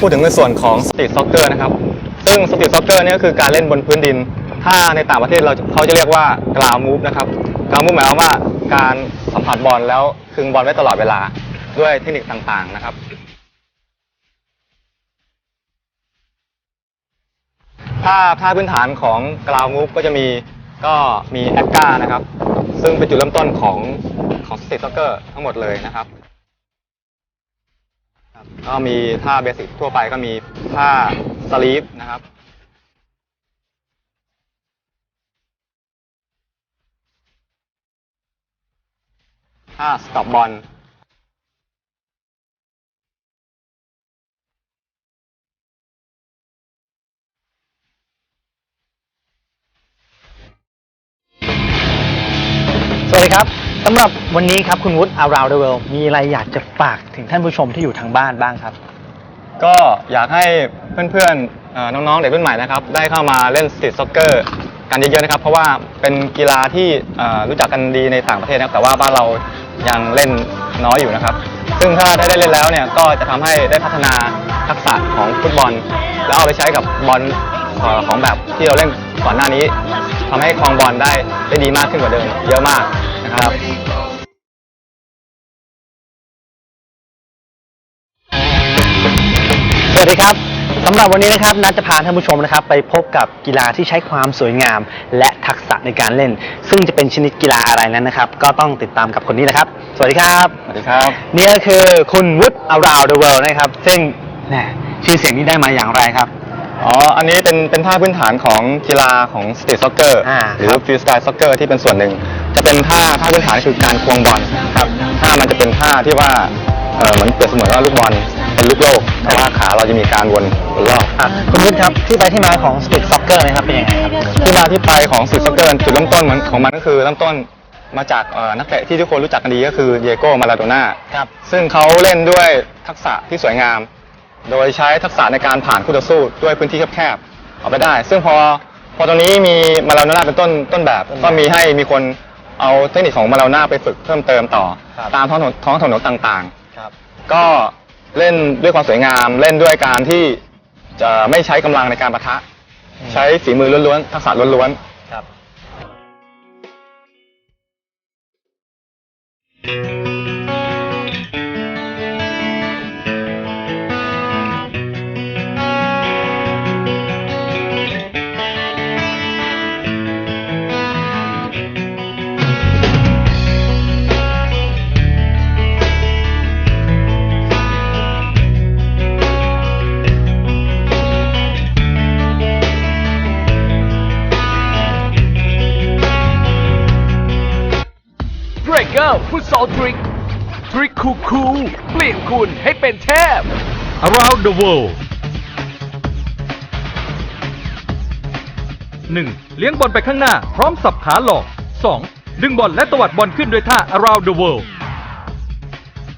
พูดถึงในส่วนของสตรีทซ็อกเกอร์นะครับซึ่งสตรีทซ็อกเกอร์นี่ก็คือการเล่นบนพื้นดิน ถ้าในต่างประเทศเราเขาจะเรียกว่ากราวมูฟนะครับกราวมูฟหมายความว่าการสัมผัสบอลแล้วคึงบอลไว้ตลอดเวลาด้วยเทคนิคต่างๆนะครับ ถ้าท่าพื้นฐานของกราวมูฟก็จะมีก็มีแอคกานะครับ ซึ่งเป็นจุดเริ่มต้นของของสตรีทซ็อกเกอร์ทั้งหมดเลยนะครับ ก็มีท่าเบสิกทั่วไปก็มีท่าสลีปนะครับท่าสต็อปบอลสวัสดีครับ สำหรับวันนี้ครับคุณวุฒิ Around the World มีอะไรอยากจะฝากถึงท่านผู้ชมที่อยู่ทางบ้านบ้างครับ ก็อยากให้เพื่อนๆเอ่อน้องๆ เด็กรุ่นใหม่นะครับได้เข้ามาเล่นสตรีทซ็อกเกอร์กันเยอะๆนะครับ เพราะว่าเป็นกีฬาที่เอ่อรู้จักกันดีในต่างประเทศนะครับแต่ว่าบ้านเรายังเล่นน้อยอยู่นะครับ ซึ่งถ้าได้เล่นแล้วเนี่ยก็จะทำให้ได้พัฒนาทักษะของฟุตบอล แล้วเอาไปใช้กับบอลเอ่อของแบบที่เราเล่นก่อนหน้านี้ทำให้ครองบอลได้ได้ดีมากขึ้นกว่าเดิม เยอะมาก นะครับ สวัสดีครับสำหรับวันนี้นะครับนัดจะพาท่านผู้ชมนะครับ ไปพบกับกีฬาที่ใช้ความสวยงาม และทักษะในการเล่น ซึ่งจะเป็นชนิดกีฬาอะไรนั้นนะครับ ก็ต้องติดตามกับคนนี้นะครับ สวัสดีครับสวัสดีครับ นี่ก็คือคุณวุฒิ Around the World นะครับ ซึ่งแหมชื่อเสียงนี้ได้มาอย่างไรครับ อ๋อ อันนี้เป็นเป็นท่าพื้นฐานของกีฬาของสตรีทซ็อกเกอร์อ่าหรือฟรีสไตล์ซ็อกเกอร์ที่เป็นส่วนหนึ่ง จะเป็นท่าท่าพื้นฐานคือการควงบอลครับท่ามันจะเป็นท่าที่ว่าเออเหมือนเปรียบเสมือนว่าลูกบอลเป็นลูกโลกแต่ว่าขาเราจะมีการวนวนรอบครับคุณวุฒิครับที่ไปที่มาของ Street Soccer นะครับเป็นยังไงครับที่มาที่ไปของสตรีทซ็อกเกอร์จุดเริ่มต้นมันของมันก็คือเริ่มต้นมาจากเอ่อนักเตะที่ทุกคนรู้จักกันดีก็คือเดียโก้มาลาโดน่า ครับ ซึ่งเขาเล่นด้วยทักษะที่สวยงาม โดยใช้ทักษะในการผ่านคู่ต่อสู้ด้วยพื้นที่แคบๆ เอาไปได้ ซึ่งพอพอตรงนี้มีมาลาโดน่าเป็นต้นต้นแบบ ก็มีให้มีคน เอาเทคนิคของมาลาโดน่าไปฝึกเพิ่มเติมต่อ ครับ ตามท้องถนนท้องถนนต่างครับ ๆ ก็เล่นด้วยความสวยงามเล่นด้วยการที่จะไม่ใช้กำลังในการปะทะ ใช้ฝีมือล้วนๆทักษะล้วนๆ กอร์ฟุตซอลทริกทริกคูคูลๆเปลี่ยนคุณให้เป็นเทพ Around the World 1. เลี้ยงบอลไปข้างหน้า พร้อมสับขาหลอก 2. ดึงบอลและตวัดบอลขึ้นด้วยท่า Around the World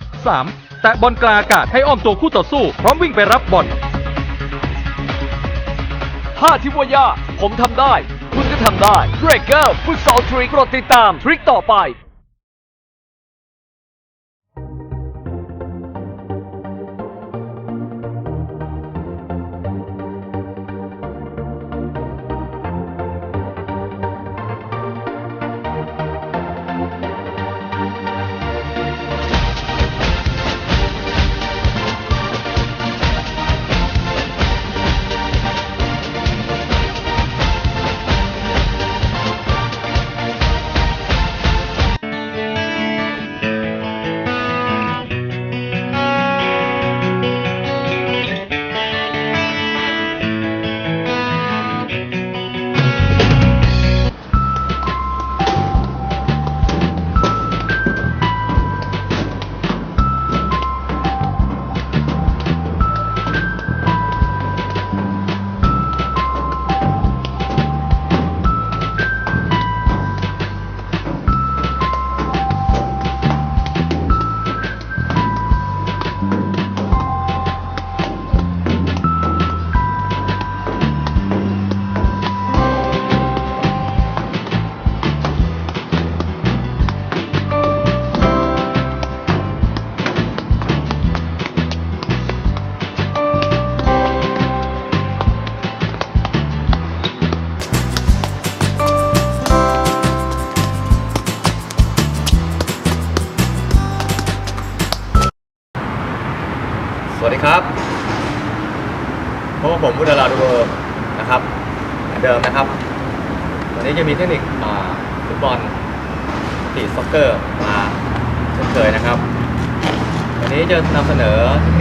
3. แตะบอลกลางอากาศให้อ้อมตัวคู่ต่อสู้ พร้อมวิ่งไปรับบอลถ้าที่ว่ายากผมทำได้ คุณก็ทำได้เ r รเกอร์ฟุตซอลทริกโปรดติดตาม ทริคต่อไป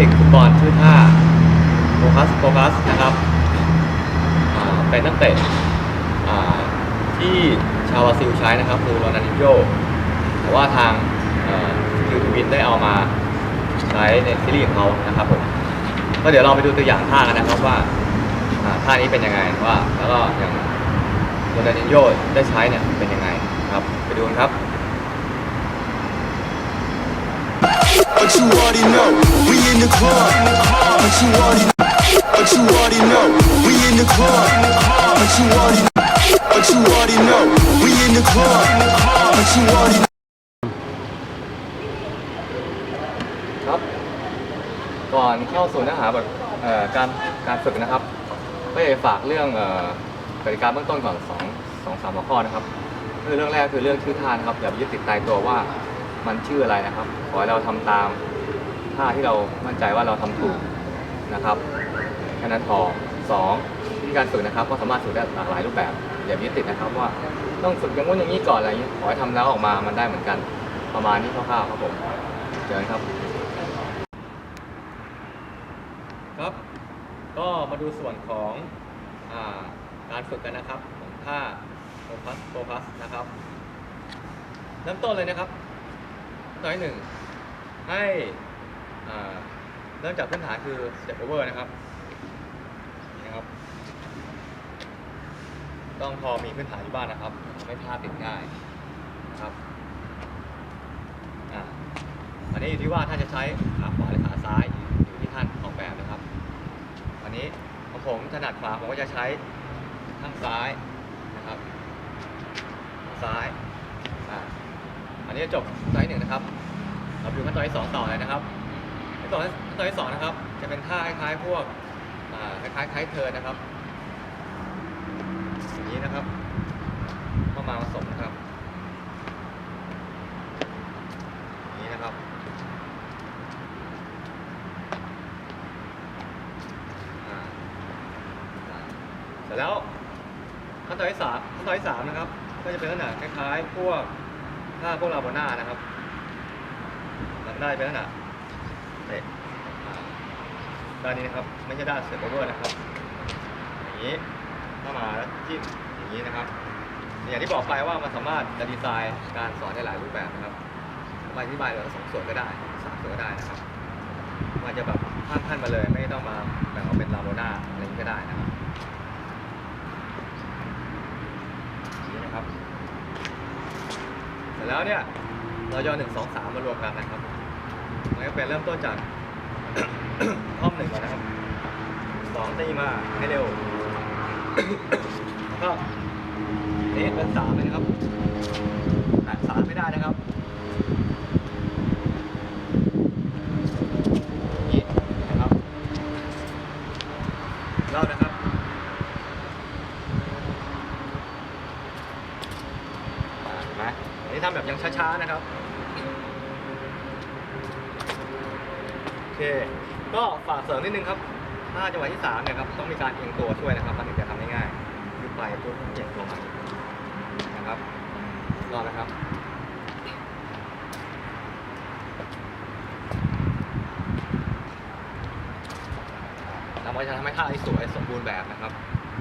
นิคฟุตบอลชื่อท่าโฟกัสโฟกัสนะครับเป็นนักเตะที่ชาวบราซิลใช้นะครับคือโรนัลดินโญแต่ว่าทางคิวทูวินได้เอามาใช้ในซีรีส์ของเขานะครับผมก็เดี๋ยวเราไปดูตัวอย่างท่ากันนะครับว่าท่านี้เป็นยังไงว่าแล้วก็อย่างโรนัลดินโญได้ใช้เนี่ยเป็นยังไงครับไปดูกันครับ But you already know, we in the club. But you already, but you already know, we in the club. But you already, but you already know, we in the club. But you already. ครับ ก่อนเข้าสู่เนื้อหาแบบการการฝึกนะครับก็อยากจะฝากเรื่องเอ่อกติกาเบื้องต้นก่อนสองสองสามหัวข้อนะครับคือเรื่องแรกคือเรื่องชื่อท่านะครับอย่าไปยึดติดตายตัวว่า มันชื่ออะไรนะครับ ขอให้เราทำตามท่าที่เรามั่นใจว่าเราทำถูกนะครับแค่นั้นพอสองวิธีการฝึกนะครับ ก็สามารถฝึกได้หลากหลายรูปแบบอย่ายึดติดนะครับว่าต้องฝึกอย่างงู้นอย่างนี้ก่อนอะไรอย่างนี้ขอให้ทำแล้วออกมามันได้เหมือนกัน ประมาณนี้คร่าวๆครับผมเจอกันครับ ครับ ก็มาดูส่วนของอการฝึกกันนะครับของท่าโฟกัสโฟกัสนะครับเริ่มต้นเลยนะครับ ข้อที่หนึ่งให้เริ่มจากพื้นฐานคือ step over นะครับนะครับ ต้องพอมีพื้นฐานอยู่บ้างนะครับ ไม่พลาดติดง่ายนะครับอ่าอันนี้อยู่ที่ว่าท่านจะใช้ขาขวาหรือขาซ้ายอยู่ที่ท่านออกแบบนะครับ อันนี้ของผมถนัดขวาผมก็จะใช้ข้างซ้ายนะครับ ซ้าย อันนี้จบตอนที่หนึ่งนะครับเราไปดูขั้นตอนที่สองต่อเลยนะครับขั้นตอนขั้นตอนที่สองนะครับ จะเป็นท่าคล้ายๆพวกคล้ายๆคล้ายเทินนะครับอย่างนี้นะครับเข้ามาผสมนะครับอย่างนี้นะครับเสร็จแล้วขั้นตอนที่สามขั้นตอนที่สามนะครับ ก็จะเป็นลักษณะคล้ายๆพวก ท่าพวกลาโบน่านะครับลาโบน่าจะเป็นลักษณะเตะอ่าด้านนี้นะครับไม่ใช่ด้านเซตโอเวอร์นะครับ อย่างนี้เข้ามาแล้วจิ้มอย่างนี้นะครับ อย่างที่บอกไปว่ามันสามารถจะดีไซน์การสอนได้หลายรูปแบบนะครับสามาอธิบายเหลือสองส่วนก็ได้สามส่วนก็ได้นะครับมันจะแบบข้ามขั้นมาเลยไม่ต้องมาแบ่งออกเป็นลาโบนาอะไรนี้ก็ได้นะครับนี้นะครับ แล้วเนี่ยเราจะเอหนึ่งสองสามมารวมกันนะครับมันก็เป็นเริ่มต้นจาก ท่อมหนึ่งก่อนนะครับสองตีมาให้เร็วแล้วก็นเป็นสามเลยนะครับแตะสามไม่ได้นะครับ นี่นะครับเล่านะครับ อ่าเห็นไหมอันนี้ ทำแบบยังช้าๆนะครับโอเค ก็ฝากเสริมนิดนึงครับ ถ้าจังหวะที่สามเนี่ยครับต้องมีการเอียงตัวช่วยนะครับ มันถึงจะทำได้ง่ายยุบไปปุ๊บเอียงตัวมานะครับรอนะครับเราจะทำให้ท่าที่สวยสมบูรณ์แบบนะครับ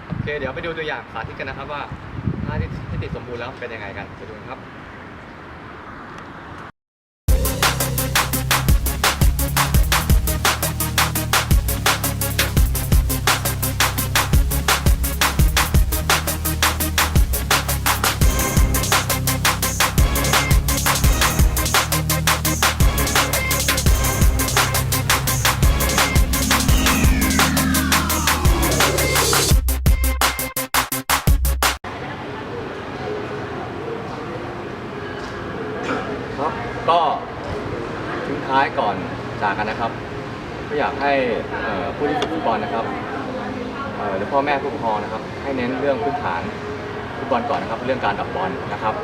โอเคเดี๋ยวไปดูตัวอย่างสาธิตกันนะครับว่าท่าที่ที่ติดสมบูรณ์แล้วเป็นยังไงกันไปดูนครับครับ นะครับก็อยากให้ผู้ที่ฝึกฟุตบอลนะครับหรือพ่อแม่ผู้ปกครองนะครับ ให้เน้นเรื่องพื้นฐานฟุตบอลก่อนนะครับ เรื่องการดอกบอลนะครับ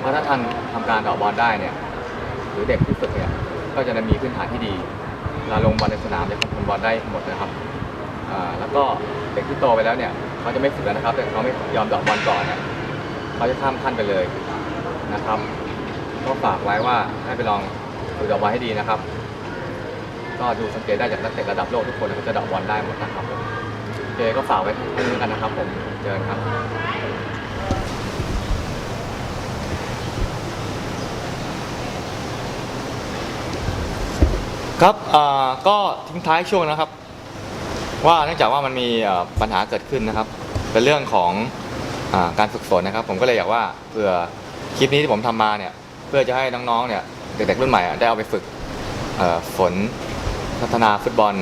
เพราะถ้าท่านทำการดอกบอลได้เนี่ยหรือเด็กที่ฝึกเนี่ยก็จะมีพื้นฐานที่ดีเวลาลงบอลในสนามจะควบคุมบอลได้หมดนะครับแล้วก็เด็กที่โตไปแล้วเนี่ยเขาจะไม่ฝึกแล้วนะครับ แต่เขาไม่ยอมดอกบอลก่อนเนี่ยเขาจะข้ามขั้นไปเลยนะครับ ก็ฝากไว้ว่าให้ไปลองฝึกดอกบอลให้ดีนะครับ ก็ดูสังเกตได้จากนักเตะระดับโลกทุกคนเขาจะเดอกบอลได้หมดนะครับผมโอเคก็ฝากไว้ให้ดูกันนะครับผมเจอกันครับครับก็ทิ้งท้ายช่วงนะครับ ว่าเนื่องจากว่ามันมีปัญหาเกิดขึ้นนะครับ เป็นเรื่องของอการฝึกฝนนะครับ ผมก็เลยอยากว่าเผื่อคลิปนี้ที่ผมทำมาเนี่ย เพื่อจะให้น้องๆเนี่ยเด็กๆรุ่นใหม่ได้เอาไปฝึกฝน พัฒนาฟุตบอล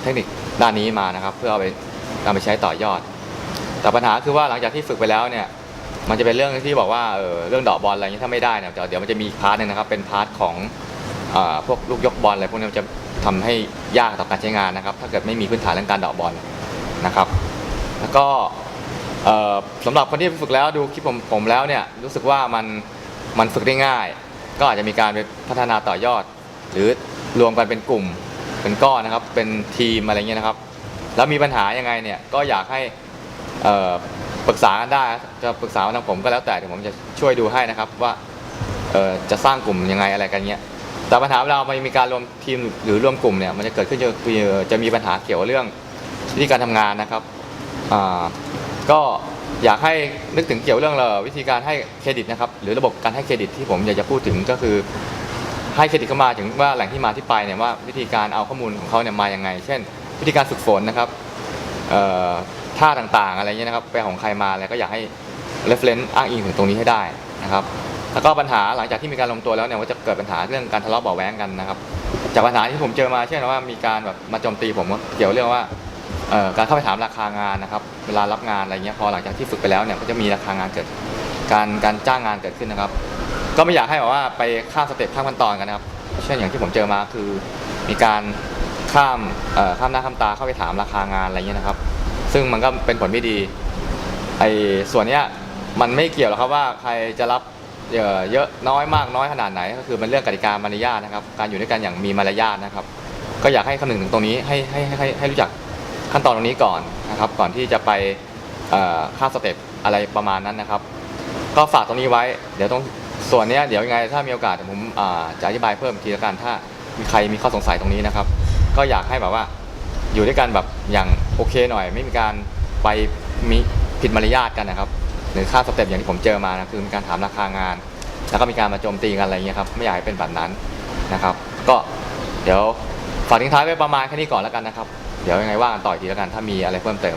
เทคนิคด้านนี้มานะครับ เพื่อเอาไปนำไปใช้ต่อยอด แต่ปัญหาคือว่าหลังจากที่ฝึกไปแล้วเนี่ยมันจะเป็นเรื่องที่บอกว่าเออเรื่องดอกบอลอะไรอย่างนี้ถ้าไม่ได้เนี่ยเดี๋ยวมันจะมีพาร์ทหนึงนะครับเป็นพาร์ทของออพวกลูกยกบอลอะไรพวกนี้มันจะทำให้ยากต่อการใช้งานนะครับ ถ้าเกิดไม่มีพื้นฐานเรื่องการดอกบอลนะครับ แล้วก็เอ่อสำหรับคนที่ฝึกแล้วดูคลิปผมผมแล้วเนี่ยรู้สึกว่ามันมันฝึกได้ง่าย ก็อาจจะมีการไปพัฒนาต่อยอด หรือรวมกันเป็นกลุ่ม เป็นก้อนนะครับ เป็นทีมอะไรเงี้ยนะครับ แล้วมีปัญหายังไงเนี่ยก็อยากให้ปรึกษากันได้จะปรึกษาทางผมก็แล้วแต่เดี๋ยวผมจะช่วยดูให้นะครับว่าจะสร้างกลุ่มยังไงอะไรกันเงี้ยแต่ปัญหาเวลามันมีการรวมทีมหรือรวมกลุ่มเนี่ยมันจะเกิดขึ้นจะคือจะมีปัญหาเกี่ยวกับเรื่องวิธีการทำงานนะครับก็อยากให้นึกถึงเกี่ยวเรื่องวิธีการให้เครดิตนะครับ หรือระบบการให้เครดิตที่ผมอยากจะพูดถึงก็คือ ให้เครดิตเข้ามาถึงว่าแหล่งที่มาที่ไปเนี่ยว่าวิธีการเอาข้อมูลของเขาเนี่ยมาอยังไง เช่น วิธีการฝึกฝนนะครับท่าต่างๆอะไรเงี้ยนะครับไปของใครมาอะไรก็อยากให้ reference อ้างอิงถึงตรงนี้ให้ได้นะครับแล้วก็ปัญหาหลังจากที่มีการลงตัวแล้วเนี่ยว่าจะเกิดปัญหาเรื่องการทะเลาะเบาแว้งกันนะครับ จากปัญหาที่ผมเจอมาเช่นว่ามีการแบบมาโจมตีผมเกี่ยวเรื่องว่าการเข้าไปถามราคางานนะครับ เวลารับงานอะไรเงี้ยพอหลังจากที่ฝึกไปแล้วเนี่ยก็จะมีราคางานเกิดการการจ้างงานเกิดขึ้นนะครับ ก็ไม่อยากให้แบบว่าไปข้ามสเต็ปข้ามขั้นตอนกันนะครับเช่นอย่างที่ผมเจอมาคือ มีการข้ามข้ามหน้าข้ามตาเข้าไปถามราคางานอะไรเงี้ยนะครับ ซึ่งมันก็เป็นผลไม่ดีไอ้ส่วนเนี้ยมันไม่เกี่ยวหรอกครับว่าใครจะรับเยอะน้อยมากน้อยขนาดไหน ก็คือเป็นเรื่องกติกามารยาทนะครับ การอยู่ด้วยกันอย่างมีมารยาทนะครับ ก็อยากให้คำนึงถึงตรงนี้ให้ให้ให้ให้รู้จักขั้นตอนตรงนี้ก่อนนะครับ ก่อนที่จะไปข้ามสเต็ปอะไรประมาณนั้นนะครับ ก็ฝากตรงนี้ไว้ เดี๋ยวตรง ส่วนนี้เดี๋ยวยังไงถ้ามีโอกาสผมจะอธิบายเพิ่มทีละกันถ้ามีใครมีข้อสงสัยตรงนี้นะครับ ก็อยากให้แบบว่าอยู่ด้วยกันแบบอย่างโอเคหน่อย ไม่มีการไปมีผิดมารยาทกันนะครับหรือค่าสเต็ปอย่างที่ผมเจอมานะคือมีการถามราคางาน แล้วก็มีการมาโจมตีกันอะไรเงี้ยครับไม่อยากให้เป็นแบบนั้นนะครับ ก็เดี๋ยวฝากทิ้งท้ายไว้ประมาณแค่นี้ก่อนแล้วกันนะครับ เดี๋ยวยังไงว่ากันต่ออีกทีแล้วกันถ้ามีอะไรเพิ่มเติม